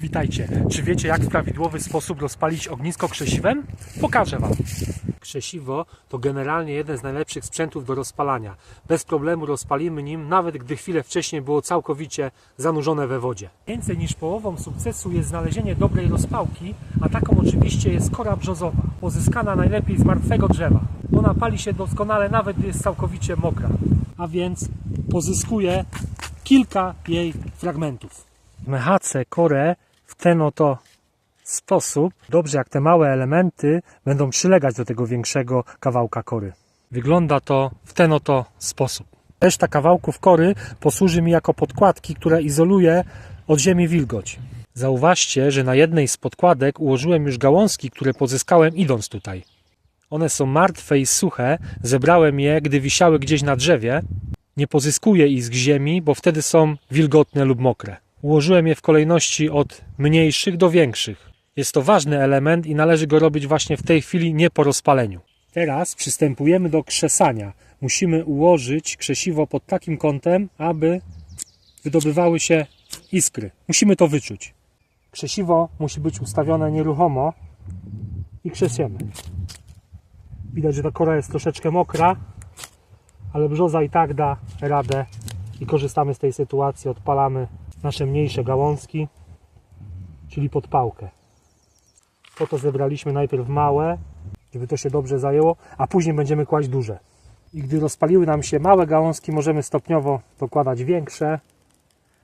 Witajcie. Czy wiecie, jak w prawidłowy sposób rozpalić ognisko krzesiwem? Pokażę Wam. Krzesiwo to generalnie jeden z najlepszych sprzętów do rozpalania. Bez problemu rozpalimy nim, nawet gdy chwilę wcześniej było całkowicie zanurzone we wodzie. Więcej niż połową sukcesu jest znalezienie dobrej rozpałki, a taką oczywiście jest kora brzozowa, pozyskana najlepiej z martwego drzewa. Ona pali się doskonale, nawet gdy jest całkowicie mokra. A więc pozyskuje kilka jej fragmentów. Mechacę korę w ten oto sposób, dobrze jak te małe elementy będą przylegać do tego większego kawałka kory. Wygląda to w ten oto sposób. Reszta kawałków kory posłuży mi jako podkładki, która izoluje od ziemi wilgoć. Zauważcie, że na jednej z podkładek ułożyłem już gałązki, które pozyskałem idąc tutaj. One są martwe i suche, zebrałem je, gdy wisiały gdzieś na drzewie. Nie pozyskuję ich z ziemi, bo wtedy są wilgotne lub mokre. Ułożyłem je w kolejności od mniejszych do większych. Jest to ważny element i należy go robić właśnie w tej chwili, nie po rozpaleniu. Teraz przystępujemy do krzesania. Musimy ułożyć krzesiwo pod takim kątem, aby wydobywały się iskry. Musimy to wyczuć. Krzesiwo musi być ustawione nieruchomo i krzesiemy. Widać, że ta kora jest troszeczkę mokra, ale brzoza i tak da radę i korzystamy z tej sytuacji. Odpalamy nasze mniejsze gałązki, czyli podpałkę. Po to zebraliśmy najpierw małe, żeby to się dobrze zajęło, a później będziemy kłaść duże. I gdy rozpaliły nam się małe gałązki, możemy stopniowo dokładać większe,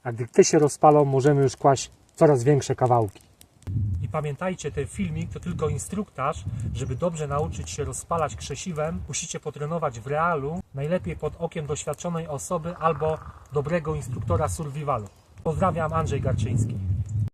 a gdy te się rozpalą, możemy już kłaść coraz większe kawałki. I pamiętajcie, ten filmik to tylko instruktaż. Żeby dobrze nauczyć się rozpalać krzesiwem, musicie potrenować w realu, najlepiej pod okiem doświadczonej osoby albo dobrego instruktora survivalu. Pozdrawiam, Andrzej Garczyński.